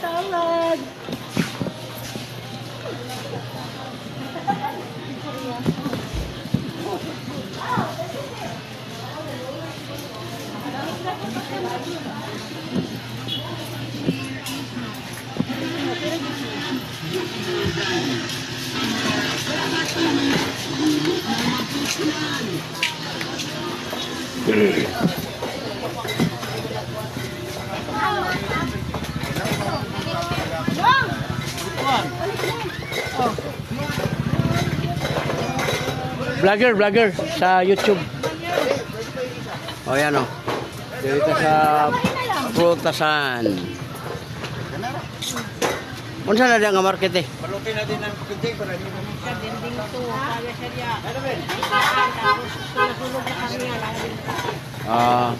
Tawag. Vlogger, vlogger sa YouTube. O yan o. Dito sa Prutasan. Unsa na diyan nga market eh? Malupin natin ang kunting para hindi mo Sa dinding to, kaya siya diya. Isaan, tapos sulog na kami yan. ang dinding. Ah.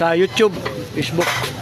Sa YouTube, Facebook.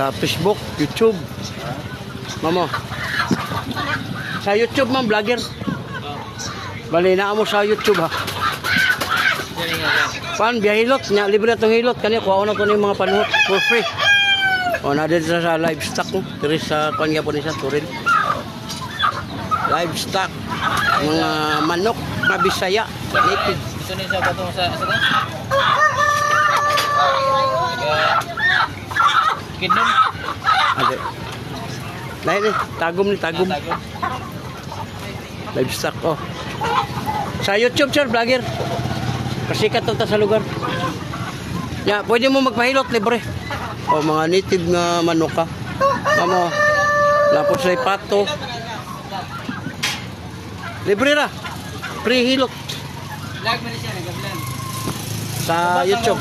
Sa Facebook, YouTube. Mamo. Sa YouTube, ma'am, vlogger. Bali na mo sa YouTube, ha. Pan, biya hilot. Nya, libre na itong hilot. Kanya, kuha na ko na yung mga panuhot for free. O, na din sa, sa livestock mo. Diri sa kanya po niya, Turin. Livestock. Mga manok na bisaya. Native. Ito na sa bato sa sa ta. Kidnum. Ade. Lain ni, tagom ni, tagom. Tago. Livestock, oh. Sa YouTube, sir, vlogger. Kasikat to ta sa lugar. Ya, pwede mo magpahilot, libre. O, mga native nga manok ka. Kamo, lapos sa pato. Libre ra. Free hilot. Lag man siya nagabilan. Sa YouTube.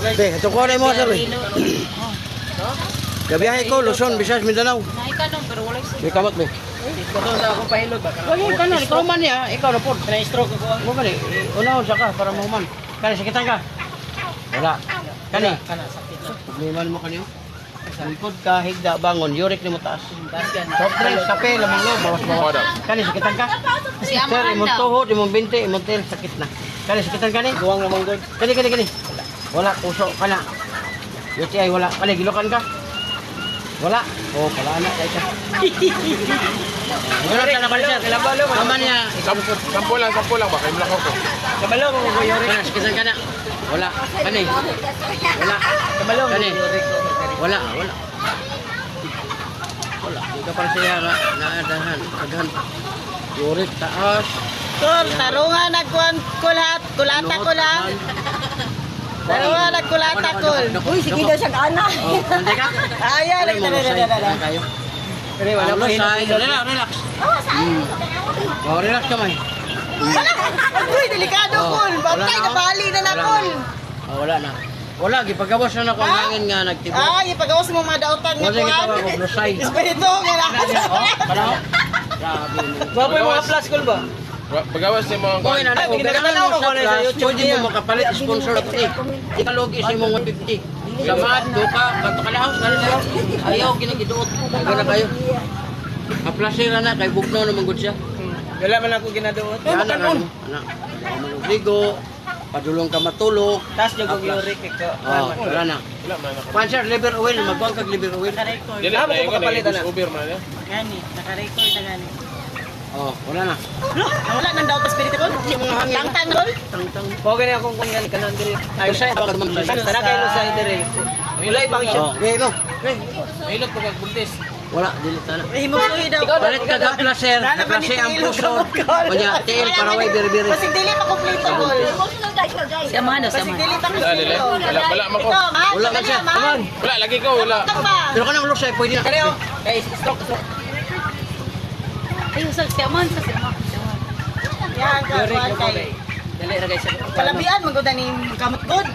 Be, ito ko na mo, sir. Gabiyahe ko, Luzon, Visayas, Mindanao. Naitanong, pero wala siya. May kamot, be. Ito sa akong pahilot ba? Oh, yun, kanan. Ikaw man niya. Ikaw na po. Kana stroke ko. Mo kani, unahon sa ka para mahuman. Kani sakitan ka? Wala. Kani, Kana sakit na. problema mo kaniyo. Likod ka, higda, bangon, yurik ni mo taas. Soft drinks, kape, lamang lo, bawas bawas. Kani sakitan ka? Si Sir, imong tuhod, imong binti, imong tail, sakit na. Kani sakitan ka ni? Duwang namang good. Kani, kani, kani. Wala, puso, kana. UTI, wala. Kani, gilukan ka? Wala. Oh, pala na, kaya ka. Wala na ba, sir? Kalabalo. Tama niya. Sampo lang, sampo lang. Baka yung lang ako. Kabalo mo ko yori. Kana, sakitan ka na. Wala. Kani. Wala. Kabalo mo. Kani. Wala, wala. Wala. Ka pala siya na naadahan. Aghan. Yurik, taas. Kol, tarungan nagkuhan kulat, kulata kulat. Tarungan nagkulata kol. Uy, sige daw siya ana. Oh, hindi ka? Ayan, kayo? Pero wala Wala ko say. Relax, relax. Hmm. Oh, relax kamay. Uy, delikado Oh, kol. wala Bantay na, na oh. bali na na Wala kol. Oh, wala na. Wala, gipagawas na ako ang Ah? hangin nga nagtibok. Ay, ipagawas mo mga dautan nga Wala kuhan. tawag ko, lusay. Espiritu nga na. Oh, para. Grabe mo. Baboy mga plus call ba? Wa- Pagawas niya mo ang na, Ay, ginagalaw mo ko sa YouTube pwede niya. mo makapalit sponsor na puti. Ikalogi sa imong 150. Sa mat, duka, kanto ka laos, kanto ka Ayaw, ginagiduot. Aga na kayo. Kaplasira na, kay bugnaw naman gud siya. Wala man ako ginaduot. Yan na ano. Anak, manuligo, padulong ka matulog. Tapos yung uric iko. Oh, wala na. Wala man ako. Panser, liver oil, magkuhan kag liver oil. Nakarecord. Dili Ah, na mo ingon kapalitan na na. Uber man ya. Gani, nakarecord na gani. Oh, wala na. Wala nang daw spirit ko. Yung mga hangin. Tangtang doon. Tang-tang. Mo gani akong kung yan kanan diri. Ay, Lusay, baka. Ano, tara kayo sa diri. Wala ibang siya. Oh, okay, no. Mailot pag buntis. Wala, dili na. Eh, mo ko daw. Balit ka ga placer, placer ang puso. Kanya, tiil para way biri-biri. Kasi dili pa kompleto ko. Sama na, Kasi sama. dili pa kompleto. Wala, wala man ko. Mahal Wala sa man siya. Wala, lagi ko, wala. Pero ka nang lusay, pwede na. Kani oh. Guys, stop, stop. Ay, sa siyaman, sa siyaman. Yan, ka, Uric kuhan ko kay. Dali ra guys. Kalabian, maganda ni kamot good.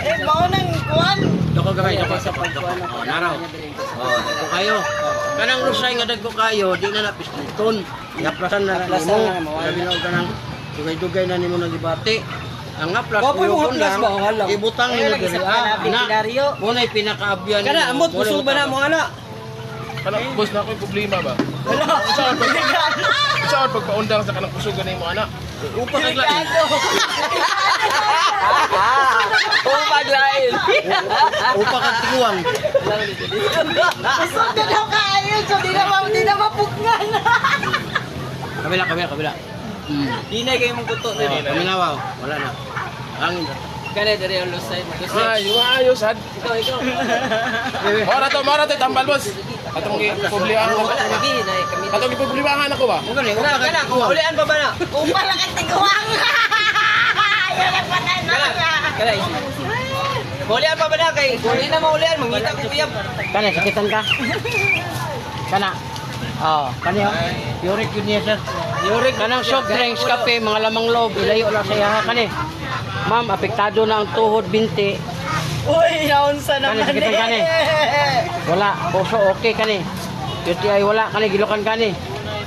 Eh, mao nang kuhan. Dako gamay, dako sa pagkuhan. Oh, naraw. Oh, dako kayo. Kanang lusay nga dagko kayo, di na napiston. Yaplasan na lang Yaplasan nimo. na, na ka nang dugay-dugay na nimo nagibati. Ang Wapoy mo haplas ba, ang halang? Ibutang diri. pala, Ah, ana. Dario. Mo na pinakaabyan. Kana amot puso ba na mo ana? Kanang boss na ako yung problema ba? Saan pag saan pagpaundang sa kanang kusugan ni mo anak? Upa kag lain. Oh, paglain. Upa kag tiguang. Gusto na daw kayo, so di na di na mapugnan. Kabila, kabila, kabila. Hmm. Dinay kayo mong kuto Oh, diri. paminawa. Wala na. Hangin. Kani diri ang lusay. Lusay. Ay, ayos sad. Ikaw, ikaw. Mora to, mora to tambal boss. Atong na kami. Atong ipubliangan ako ba? Mo Kana, upa kag kana, tiguang. ulian pa ba na? Upa lang ang tiguang. Ayaw lang patay na kana. Ulian pa ba na kay? Uli na maulian, mangita ko kuyab. Kana, sakitan ka? Kana. Oh, kani oh. Yurik yun niya sir. Yurik. Kanang soft drinks, kape, mga lamang loob, ilayo lang sa iha kani. Ma'am, apektado na ang tuhod, binti. Uy, naunsa Kani, naman kani. eh. Wala, puso okay kani. UTI wala kani, gilukan kani.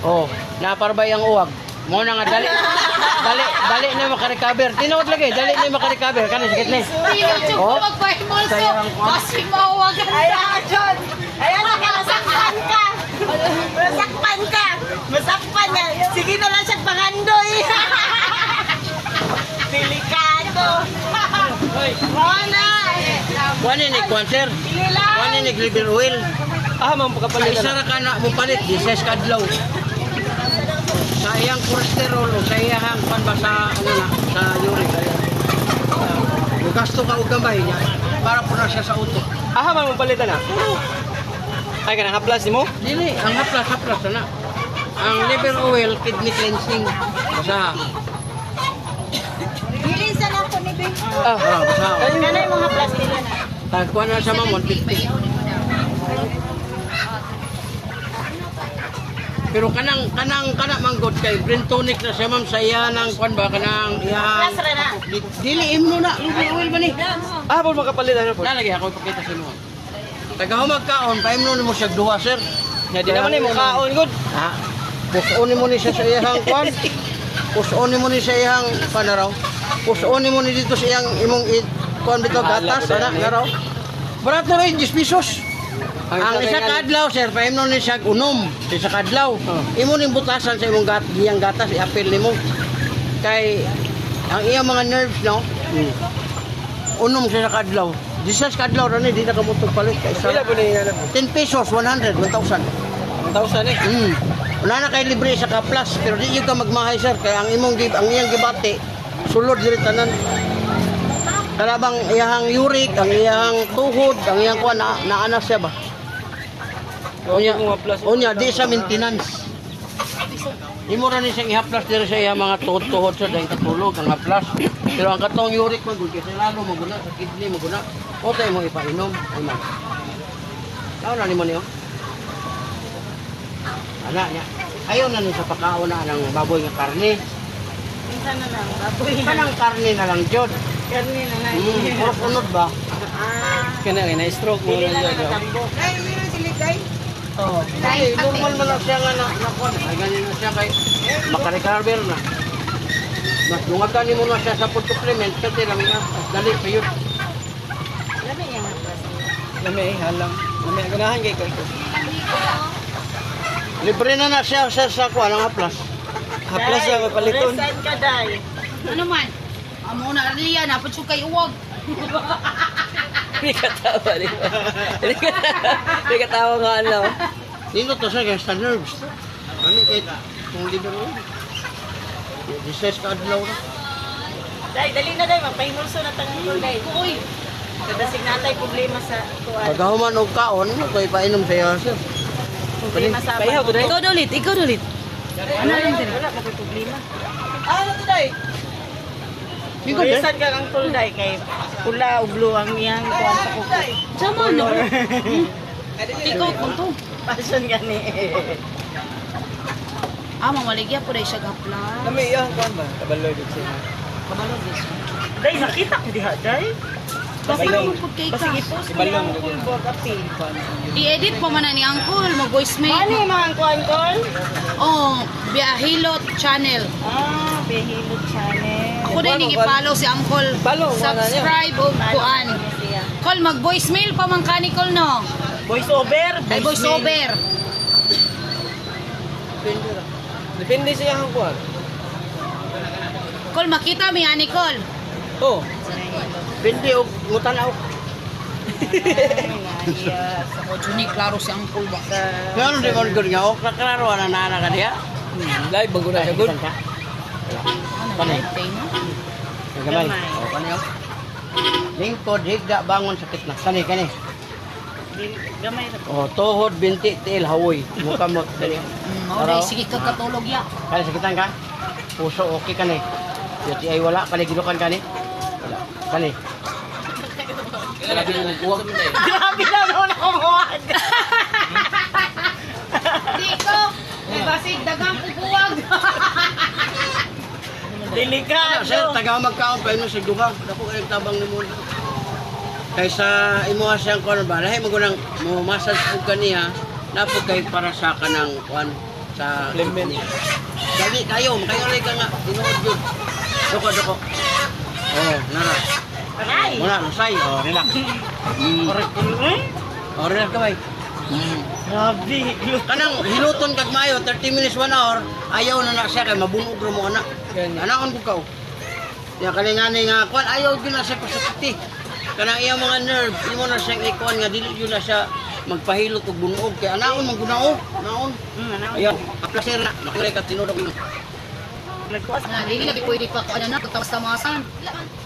Oh, naparbay ang uwag. Mo na nga dali. Dali, dali na makarecover. Tinuod lagi, dali na makarecover kani sakit ni. Oh. ko magpahimol so. Sayang ko. Basi mawagan Ayan, John. Ayan, masakpan ka. Masakpan ka. Masakpan niya. Sige na lang siya pangandoy. Delikado. Mona. Kuani ni kwan sir. Pili lang. Kuani ni liver oil. Ah, Sa pagkapalit isa na. ra ka na mo palit, di sa kadlaw. Sa iyang cholesterol o sa iyang kwan ba sa ano na, sa uric. Uh, gasto ka og gamay niya para po na siya sa utok. Ah, ma'am palitan na. Ay kana haplas nimo? Dili, ang haplas haplas na. Ang liver oil kidney cleansing. Basa. Pili sa lang ko ni Ben. Ah. Ah, basa. Nanay mga plastic na. Tagkuan na sa mamon 50. Pero kanang kanang kana manggod kay brain tonic na siya ma'am sa iya ng kwan ba kanang iya Dili imno na liver oil ba ni? Ah, pag makapalit na po. Lalagay ako ipakita sa inyo. Tagahumag kaon, paimno mo siya duha sir. Ya di naman ni mo kaon gud. Ha? Puson mo ni siya sa iyang kwan. Puson mo ni sa iyang panaraw. Puson mo ni dito sa iyang imong dito Bahala gatas ana eh. naraw. Barato rin 10 pesos. Ang isa kay- kadlaw sir, paimno ni siya unom sa kadlaw. Oh. Imo ning butasan sa imong gat giyang gatas iapil nimo. Kay ang iyang mga nerves no. Unom siya sa kadlaw. Disas kadlaw ra ni di na kamutog palit kay isa. po ni ano? 10 pesos, 100, 1,000. 1,000 eh. Mm. Wala na kay libre sa ka-plus, pero di yung ka magmahay sir, kaya ang imong gib, ang iyang gibate, sulod diri tanan. Karabang iyang uric, ang iyang tuhod, ang iyang kuan na naana siya ba? Unya, unya di sa maintenance. Imo ra ni siyang ihaplas diri sa iyang mga tuhod-tuhod sa dahil katulog ang haplas. Pero ang katong uric man gud kasi lalo maguna sa kidney maguna. O tayo mo ipainom, man. Tao na ni mo niyo. Ana niya. Ayaw na ni sa pagkaon na ng baboy nga karne. Minsan na lang. Baboy. Kanang karne na lang jud. Karni na lang. Mm, puro unod ba? Ah. Kana kay na stroke mo Pili na lang dyan. ang tambo. Ay, meron sila guys. Oh, ay, normal man lang siya nga na, na, ay ganyan na siya kay makarecover na. Mas dungagan mo na siya sa food supplement, kasi lang nga, dali pa yun. Lami niya. Lami, halang. Lami, ganahan kay ko. Libre na na siya sa sa kuha ng aplas. Haplas siya mapaliton. Resign ka, Day. Ano man? Amo na riyan, dapat siya kay uwag. Hindi ka tawa, di ba? Hindi ka tawa nga, ano. Nino to siya kaya sa nerves. Ano kay kung libre mo? Disease ka adlaw na. Day, dali na, Day. Magpahimulso na tangan ko, Day. Uy, Kadasig natay problema sa kuwan. Pagkahuman og kaon, ko'y painom sa iyo, sir. Problema sa ikaw ulit, ikaw ulit. Ano lang din? Wala mo ko'y problema. Ano to, Day? Ikaw, sir. Resign ka kang full, Day. Kay pula o blue ang iyang kuwan sa kuko. Sama no. Ikaw kung to. Passion gani. Ah, mamaligya po dahil siya gapla. Lami, yan, kuhan ba? Kabaloy dito siya. Kabalog this. Day, nakita ko diha, Day. Basta mo po kay ka. Basig i-post ko yung mo board appeal. I-edit po man na ni Uncle, Ano mag-voicemail. yung mga kuwan ko? Oh, Biahilot channel. Ah, Behilot Channel. Ako din si Uncle. Follow, wala niya. Subscribe o kuan. siya. Call, mag-voicemail pa man ka ni Call, no? Voice over. Ay, voiceover. Depende siya ang kuhan. Call, makita mi ani Call. Oh. Pindi og mutanaw. Yes. O, Juni, klaro si Uncle ba? Ngayon di mo gud nga ok klaro ana na ka diha. Live, bago na siya, good. Ka? Ano, Panay. okay, no? Gamay. Gamay. O kaniyo. Lingkod higda bangon sakit na. Kani kani. Gamay na. O tuhod binti tiil hawoy. Muka mo dali. Mm, o, dahil, sige ka katulog ya. Kani sakitan ka? Puso okay kani. Yati ay wala kani gidukan kani. Wala. Kani. Grabe na naman ako muwag. Di ko. Ay, basig, dagang pupuwag. Ano, sir, Delikado. taga magkaon pa ino sa duha. Dako kay tabang ni mo. Kaysa imo siyang kuan ba, lahi mo nang mo massage og kaniya, napo kay para sa kanang kuan sa Lemon. Dali kayo, makayo ka nga, tinuod yun. Doko, doko. Oh, nara. Aray. Muna, lusay. Oh, relax. Mm. Oh, relax ka bay. Mm. Grabe. Kanang hiluton kag mayo, 30 minutes, 1 hour, ayaw na na siya kay mabunog ro mo ana. Yan. Anaon ko ka. Ya kani nga ni nga kuan ayaw gyud na siya pasakiti. Kanang iyang mga nerve, imo na siyang ikuan nga dili yun na siya magpahilot og bunuog kay anaon man gunao. Naon. Hmm? Ayaw, aplasir na. Makulay ka tinudok. Nagkuwas Na, di na pwede pa ano na, tapos tamasan. Tagi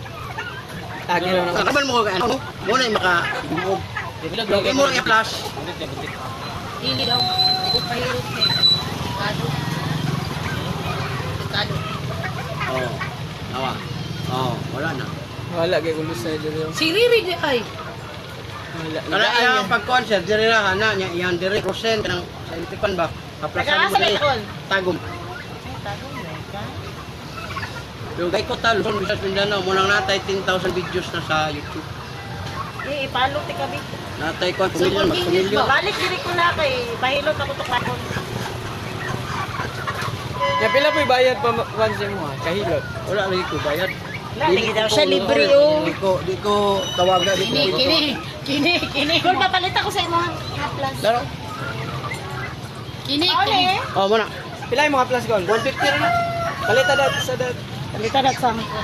na naman. Kaban mo ko kay ano? Mo na maka bunuog. Kung mo i plus, Hindi daw. Ko pahirot kay. Delikado. Delikado. oh. Nawa. Oh, wala na. Wala, kay kulos na dito. Si Riri di ay. Wala. Kana iya pag-concert dire ra ana nya iyan dire percent kanang sa intipan ba? Taga sa. Bicol. Tagom. Yung kay ko tal, son bisas Mindanao, mo nang natay 10,000 videos na sa YouTube. Eh, ipalo ti kabi. Natay ko pamilya, mag pamilya. Balik diri ko na kay pahilot ako to kapon. Ya, pila po bayad pa once mo ha? Kahilot. Wala lagi ko bayad. Wala, Dili lagi daw siya libre, oh. Di ko di ko tawagan di ko. Kini, kini, kini, kini. Kung papalit ako sa imong haplas. Laro. Kini, Ano kini. eh? Oh, mo na. Pila yung mga plus gold? 150 ra na. Palita dat sa dat. Dito na sa ko.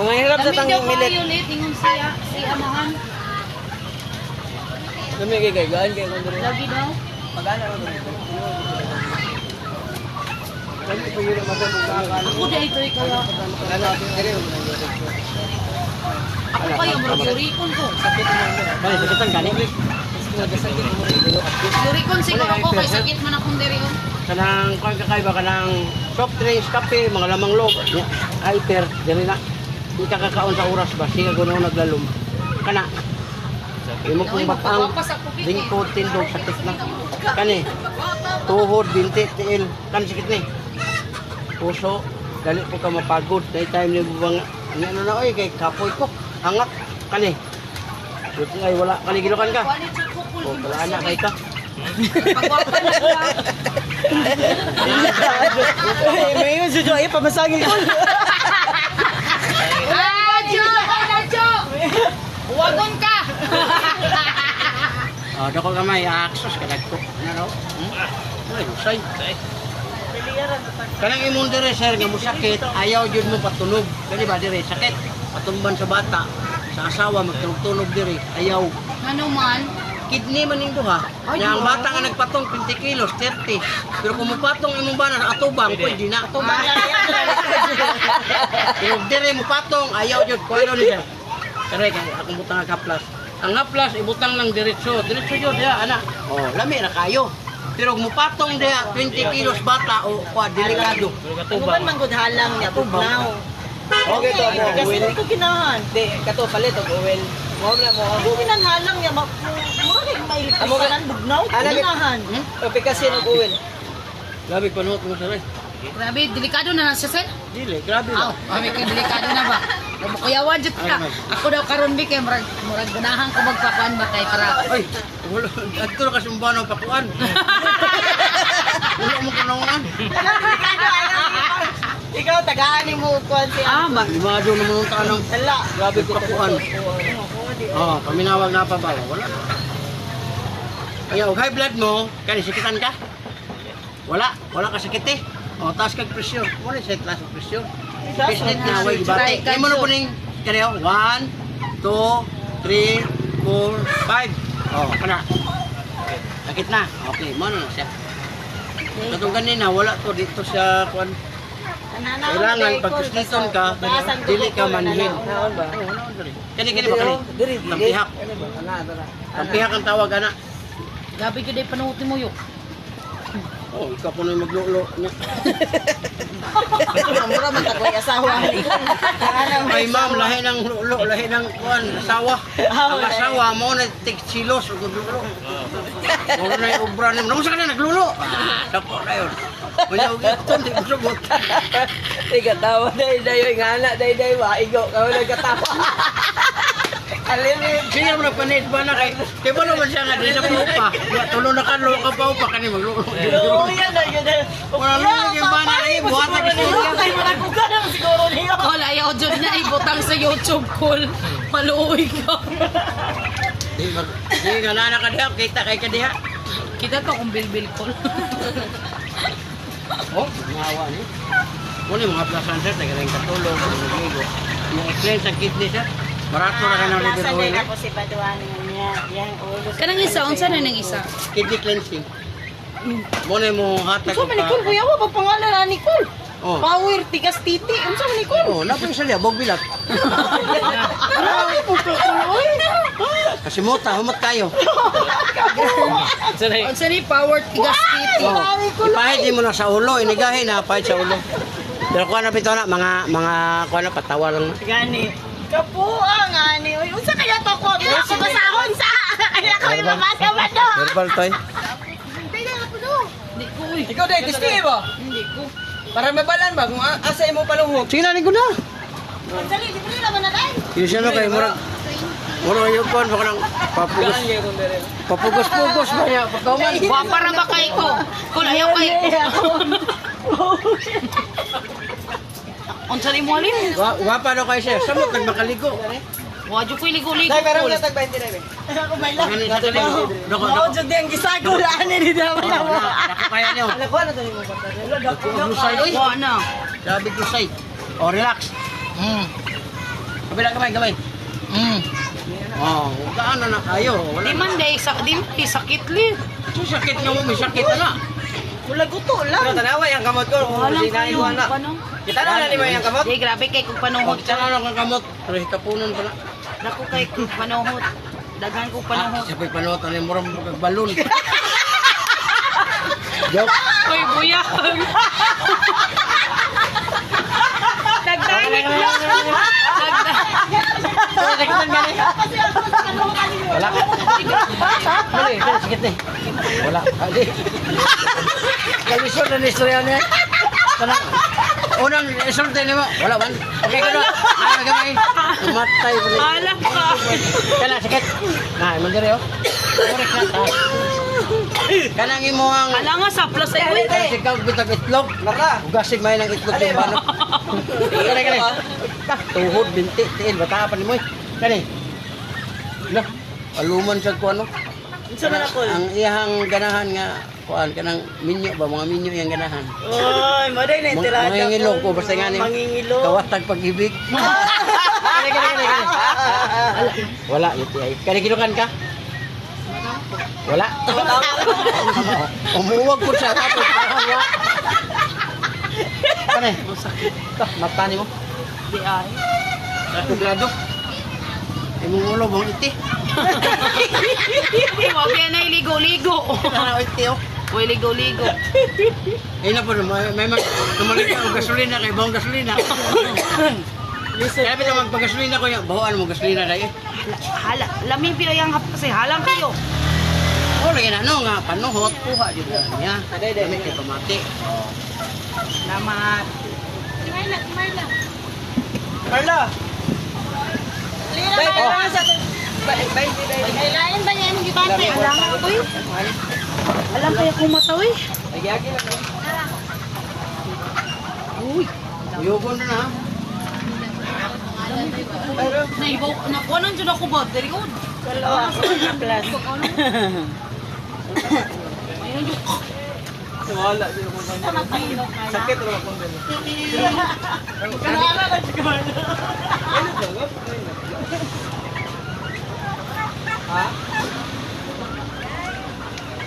Mga hirap sa Dami tang daw milit. kayo ulit, ingon siya, si Amahan. Dami kay kay gaan kay kondro. Lagi daw. Magana ro. Dami ko yun magkaan. Ako dahil ito ikaw. Ano dire mo. Ako kayo, marurikon ko. Kani sakitan kani. Nagasakit mo rin Rurikon siguro ko, kay sakit man akong diri. oh. Kanang kuan kakaiba kanang soft drinks, kape, mga lamang loob. Hyper, dire na. Di ka kakaon sa oras ba? Sige kuno naglalom. Kana. Imo kung batang Pete. lingkod tindog sakit na. Kani. Tuhod, binti, tiil. Kan sakit ni. Puso, dali ko ka mapagod. Day time ni bubang ano na oy kay kapoy ko. Hangat kani. Buti ay wala kani gilukan ka. Quality ko po O, wala anak kay ka. Na ah. May yun, Jojo, ay, pamasagin ko. Ah! Ay, Jo! Huwagon ka! Ah, dako gamay aksos ka dagko. Ano raw? Hmm? Ay, usay. Kanang imong dire sir nga musakit, ayaw jud mo patulog. Kani ba dire sakit? Patumban sa bata, sa asawa magtulog-tulog dire, ayaw. Ano man? Kidney man ning duha. Nya ang bata nga nagpatong 20 kilos, 30. Pero kung mupatong imong bana atubang, pwede na. Tumala yan. Pero dire mo patong, ayaw jud ko ano ni sir. Kare kay akong butang nga haplas. Ang haplas ibutang lang diretso. Diretso jud ya ana. Oh, lami ra kayo. Pero kung mupatong diha 20 kilos bata o kwa delikado. Ano ba man good halang niya, bugnaw. Okay to. Kasi hindi ko ginahan. Di, kato palit og uwel. Mo na mo. Ako ginanhalang niya, ma- mura kayo mailipisanan, bugnaw. Ginahan. Opi kasi uwel. Grabe panuot mo eh. Grabe, delikado na na siya, sir. Dili, grabe Aw, ba? kami kay delikado na ba? Kuyawan jud ka. Ako daw karon bi kay murag murag ganahan ko magpakuan ba kay para Ay, wala. Adto na kasumban ang pakuan. Wala mo kanungan. Ikaw, tagaan ni mo kuhan si ah ba. Limado na mga tanong. Hala. Grabe pakuan. Oh, paminawag na pa ba? Wala. Kaya, og high blood mo, kani sakitan ka? Wala, wala ka sakit eh. O, taas kag presyon. Wala siya taas kag presyon. Business na, way ibate. Kaya mo na po ning, kani o, 1, 2, 3, 4, 5. O, kana. Sakit na. Okay, mo na siya. Katong ganina, wala to dito sa kuan. Kailangan pag kusliton ka, dili ka manhin. Kani kani ba kani? Tampihak. Tampihak ang tawag ana. Grabe gyud ay panuotin mo yo. Oh, ikaw po na maglulo niya. Mura man ta ko'y asawa. Ay ma'am, lahi ng lulo, lahi ng kuan, asawa. Ang asawa mo na tig silos o gudlulo. Wala na yung obra niyo. Namusta ka na naglulo? Ah, dako na yun. Wala yung ito, di ko sugot. Di katawa day day nga ana day day wa ka wala. Alin Sige mo na panit ba na kay Kaya ba naman siya nga din na paupa Tulo na ka, lulo ka paupa ka ni maglulo Oo, yan na, yun. Wala lulo yung bana na eh Buhat na kasi Ay, malakuga na siguro niyo. Kol ayaw jud na ibutang sa YouTube call. Maluoy ka. Di mag- di nga na ka diha, kita kay ka diha Kita to kung bilbil call. Oh, ngawa ni. Yung mga plasan sir, nagaling katulong, nagaling Yung explain sa kidney sir, barato na ka ng liver Nasa oil. na ko si Paduan niya. Yan, ulo. Kanang isa unsa na nang isa? Kidney cleansing. Muna yung hatag Unsa man Nicole kuya wa pag pangalan na Nicole. Oh. Power tigas titi. Unsa man Nicole? Oh, napay sa liya, bog bilat. Ay, puto tuloy. Kasi muta, humot kayo. Unsa ni power tigas titi? Oh, ipahid mo na sa ulo, inigahin na, pahid sa ulo. Pero kuha na pito na, mga, mga, kuha na, patawa lang na. Gani. Kapuang ani. Uy, unsa kaya to ko? Dila ko basahon sa. Kaya ko ibabasa ba to? Verbal toy. Dila ko do. Hindi ko uy. Ikaw day tisti ba? Hindi ko. Para mabalan ba kung asa imo paluhog. Sige na, ko na. Dali, libre naman na dai. Yung siya no, kay murag, murag yung kuhan, baka nang papugos, papugos-pugos ba niya, pagkauman. Wa para ba kay ko? Kol ayaw kay. Unsa ni mo alin? Wa, wapa daw kayo siya, samot nagmakaligo. Wa jud ko'y ligo-ligo. Day pero wala tag 20 day. be. Ako may lang. Ano? Dako, dako. jud di ang gisagulaan ni daw na mo. Dako kaya niyo. Ala ko na to nimo pagka. Dako, Wa na. sabi ko say. O, relax. Mm. Kabila kamay, kamay. Mm. Oh, gaano na kayo. Wala Di man day sa di man sakit li. So, sakit nga mo, may sakit na. Wala guto lang. tanawa yang kamot ko. Ko kayo. na. Kita na ni mo yang kamot. Di grabe kay kung panuhot Kita na lang kang kamot. Pero hitapunan pala. Dako kay kung panuhot. Daghan ko Ah, panuhot. sabay panuot, ano yung murang kag balon. Joke. Uy, buya. Nagdanik lang. Nagdanik. Wala. Dali, sakit ni. Wala. Kalisod na nistorya niya. Kanang, unang isulti niyo mo. Wala man. Okay ka na. Ay, gamay. Umatay. Alam ka. Kana, sakit. Na, mandiri oh. Correct na ta. Kanang imo ang Ala nga sa plus ay uy. Kasi ikaw bitag itlog. Nara. Ugasig may ng itlog yung bano. Kani kani. Tuhod binti tiil bata pa ni mo. Kani. Lah, aluman sa ko ano. Unsa man ako? Ang iyang ganahan nga kuan kanang minyo ba mga minyo yang ganahan. Oy, maday na Mga intilada mangingilo ko basta nga ni. Mangingilo. Kawatag pag-ibig. Wala iti ay. Kani kinukan ka? Wala. Umuwag po siya tapos parang wa. Kani? Ta, mata ni mo. Di ay. Tuglado. Imong ulo bang iti. Wag yan ay ligo-ligo. Kana iti oh. Uy, ligo-ligo. Eh na po, may, may mag, tumalig ka ng gasolina kay bawang gasolina. Kaya pita magpagasolina ko yung bahuan mo gasolina dahil. Hala, lamig pinayang hap kasi halang kayo. Oh, lagi na ano nga, panuhot, kuha dito niya. Gamit yung pamati. Salamat. Carla. Lina Bay, ba oh. sa Ay, lain ba niya yung gibate? Alam nga, uy. Alam kaya kumata, uy. Uy. Uyugon na na. Naibaw, nakuanan dyan ako ba? Dari ko. Dalawa. Plus. Ayun yung... Sakit ro ako. Kanala na siguro.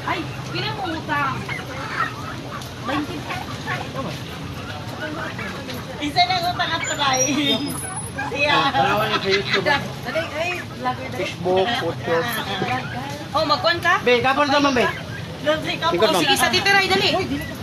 Ay, pila mo utang. 20. Isa na utang at try. Siya. Dalawa niya sa YouTube. Dali, ay, lagi dali. Facebook, photos. Oh, magkuhan ka? Be, kapon naman be. Sige, sa titiray, dali. Sabi kayo